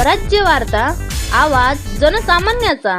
स्वराज्य वार्ता आवाज जनसामान्याचा.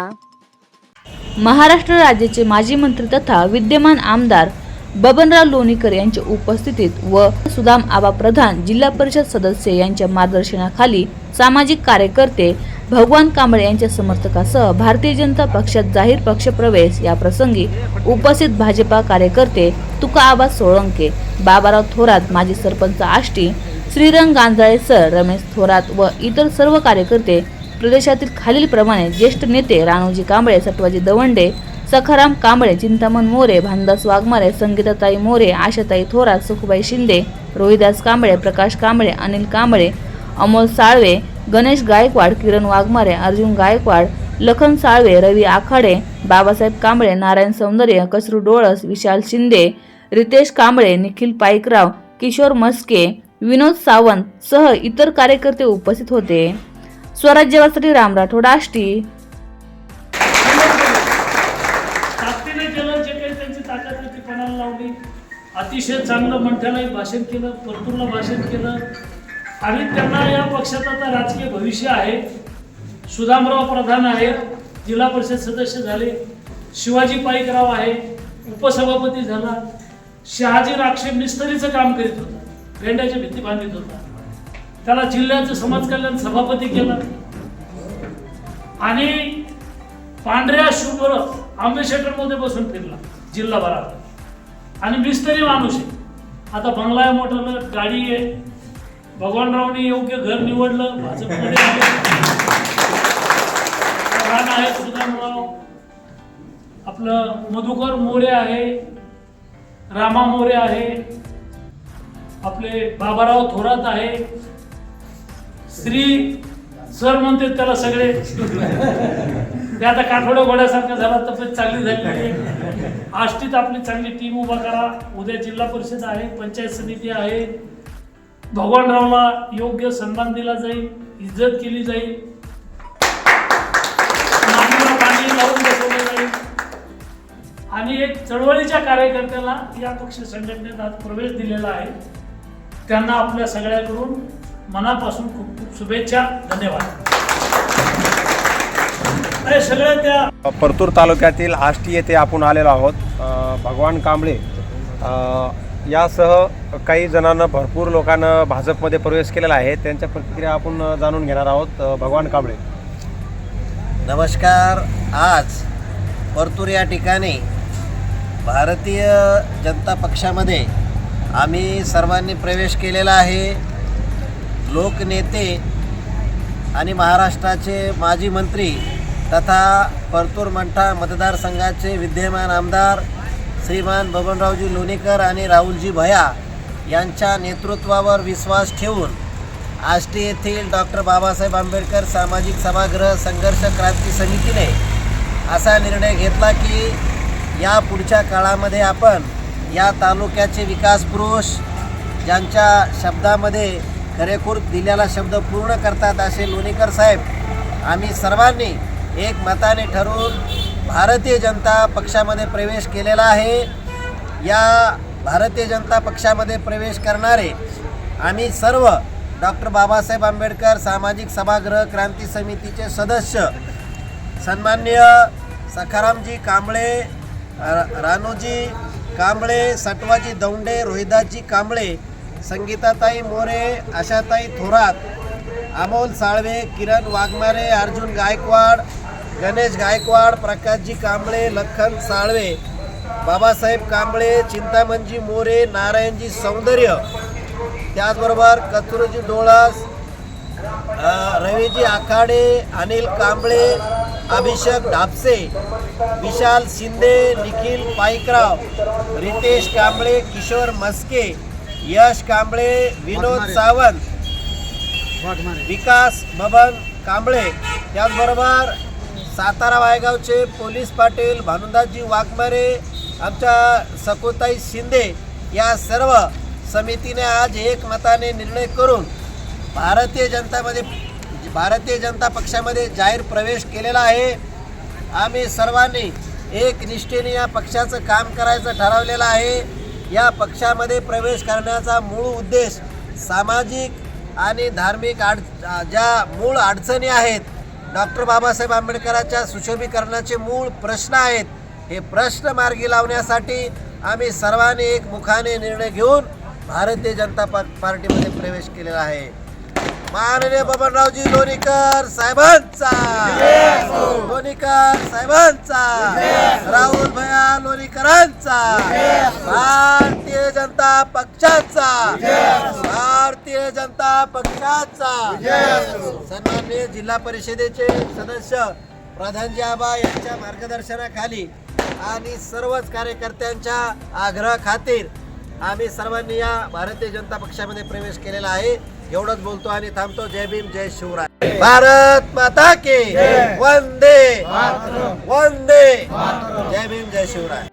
महाराष्ट्र राज्याचे माजी मंत्री तथा विद्यमान आमदार बबनराव लोणीकर यांच्या उपस्थितीत व सुदाम आबा प्रधान जिल्हा परिषद सदस्य यांच्या मार्गदर्शनाखाली सामाजिक कार्यकर्ते भगवान कांबळे यांच्या समर्थकासह भारतीय जनता पक्षात जाहीर पक्षप्रवेश या प्रसंगी उपस्थित भाजपा कार्यकर्ते तुका आबा सोळंके बाबाराव थोरात माजी सरपंच आष्टी श्रीरंग गांजाळे सर रमेश थोरात व इतर सर्व कार्यकर्ते प्रदेशातील खालीलप्रमाणे ज्येष्ठ नेते राणूजी कांबळे सटवाजी दवंडे सखाराम कांबळे चिंतामण मोरे भानदास वाघमारे संगीताताई मोरे आशाताई थोरात सुखबाई शिंदे रोहिदास कांबळे प्रकाश कांबळे अनिल कांबळे अमोल साळवे गणेश गायकवाड किरण वाघमारे अर्जुन गायकवाड लखन साळवे रवी आखाडे बाबासाहेब कांबळे नारायण सौंदर्य कसरू डोळस विशाल शिंदे रितेश कांबळे निखिल पाईकराव किशोर मस्के विनोद सावंत सह इतर कार्यकर्ते उपस्थित होते. स्वराज्यवासाठी राम राठोड आष्टी. केलं जे काही त्यांची लावली? अतिशय चांगलं मंठ्यालाही भाषण केलं परतूरला भाषण केलं. आणि त्यांना या पक्षात आता राजकीय भविष्य आहे. सुदामराव प्रधान आहे जिल्हा परिषद सदस्य झाले शिवाजी पाईकराव आहे उपसभापती झाला. शहाजी राक्षे मिस्तरीचं काम करीत होता. रेंडाच्या भित्ती बांधित होता. त्याला जिल्ह्याचं समाज कल्याण सभापती केलं. आणि पांढऱ्या शुभ्र आंबेशेटरमध्ये बसून फिरला जिल्हाभरात आणि मिस्तरी माणूस आहे. आता बंगला आहे मोठं गाडी आहे. भगवानरावनी योग्य घर निवडलं भाजपमध्ये आहे सुदामराव आपलं मधुकर मोरे आहे. रामा मोरे आहे. आपले बाबाराव थोरात आहे. श्री सर म्हणते त्याला सगळे. ते आता काठोड्या गोड्यासारखं झाला तब्येत चांगली झाली आहे आष्टीत आपली चांगली टीम उभा करा. उद्या जिल्हा परिषद आहे पंचायत समिती आहे. भगवानरावला योग्य सन्मान दिला जाईल इज्जत केली जाईल. पाणी लावून बसवलं जाईल. आणि एक चळवळीच्या कार्यकर्त्याला या पक्ष संघटनेत आज प्रवेश दिलेला आहे. त्यांना आपल्या सगळ्याकडून मनापासून खूप खूप शुभेच्छा धन्यवाद. सगळ्या त्या परतूर तालुक्यातील आष्टी येथे आपण आलेलो आहोत. भगवान कांबळे यासह काही जणांना भरपूर लोकांना भाजपमध्ये प्रवेश केलेला आहे. त्यांच्या प्रतिक्रिया आपण जाणून घेणार आहोत. भगवान कांबळे. नमस्कार. आज परतूर या ठिकाणी भारतीय जनता पक्षामध्ये आम्ही सर्वांनी प्रवेश केलेला आहे. लोकनेते आणि महाराष्ट्राचे माजी मंत्री तथा परतूर मंठा मतदारसंघाचे विद्यमान आमदार श्रीमान बबनरावजी लोणीकर आणि राहुलजी भया यांच्या नेतृत्वावर विश्वास ठेवून आष्टी येथील डॉक्टर बाबासाहेब आंबेडकर सामाजिक सभागृह संघर्ष क्रांती समितीने असा निर्णय घेतला की या पुढच्या काळामध्ये आपण या तालुक्याचे विकास पुरुष ज्यांच्या शब्दामध्ये खरेखूर दिलेला शब्द पूर्ण करतात असे लोणीकर साहेब आम्ही सर्वांनी एक मताने ठरवून भारतीय जनता पक्षामध्ये प्रवेश केलेला आहे. या भारतीय जनता पक्षामध्ये प्रवेश करणारे आम्ही सर्व डॉक्टर बाबासाहेब आंबेडकर सामाजिक सभागृह क्रांती समितीचे सदस्य सन्मान्य सखारामजी कांबळे र- रानूजी कांबळे सटवाजी दौंडे रोहिदासजी कांबळे संगीताताई मोरे आशाताई थोरात अमोल साळवे किरण वाघमारे अर्जुन गायकवाड गणेश गायकवाड प्रकाशजी कांबळे लखन साळवे बाबासाहेब कांबळे चिंतामणजी मोरे नारायणजी सौंदर्य. त्याचबरोबर कचुरजी डोळस रवीजी आखाडे अनिल कांबळे अभिषेक ढापसे विशाल शिंदे निखिल पाईकराव रितेश कांबळे किशोर मस्के यश कांबळे विनोद सावंत विकास बबन कांबळे. त्याचबरोबर सातारा वायगावचे पोलीस पाटील भानुदासजी वाघमारे आमच्या सकोताई शिंदे या सर्व समितीने आज एक मताने निर्णय करून भारतीय जनतामध्ये भारतीय जनता पक्षामध्ये जाहीर प्रवेश केलेला आहे. आम्ही सर्वांनी एक निष्ठेने या पक्षाचं काम करायचं ठरवलेलं आहे. या पक्षामध्ये प्रवेश करण्याचा मूळ उद्देश सामाजिक आणि धार्मिक अड ज्या मूळ अडचणी आहेत डॉक्टर बाबासाहेब आंबेडकरांच्या सुशोभीकरणाचे मूळ प्रश्न आहेत हे प्रश्न मार्गी लावण्यासाठी आम्ही सर्वांनी एक मुखाने निर्णय घेऊन भारतीय जनता पार्टीमध्ये प्रवेश केलेला आहे. माननीय बबनरावजी लोणीकर साहेबांचा. लोणीकर साहेबांचा. राहुल भया लोणीकरांचा. भारतीय जनता पक्षाचा. भारतीय जनता पक्षाचा. सन्माननीय जिल्हा परिषदेचे सदस्य प्रधानजी आबा यांच्या मार्गदर्शनाखाली आणि सर्वच कार्यकर्त्यांच्या आग्रह खातीर आम्ही सर्वांनी या भारतीय जनता पक्षामध्ये प्रवेश केलेला आहे. एवढंच बोलतो आणि थांबतो. जय भीम जय शिवराय. भारत माता के. वंदे. वंदे. जय भीम जय शिवराय.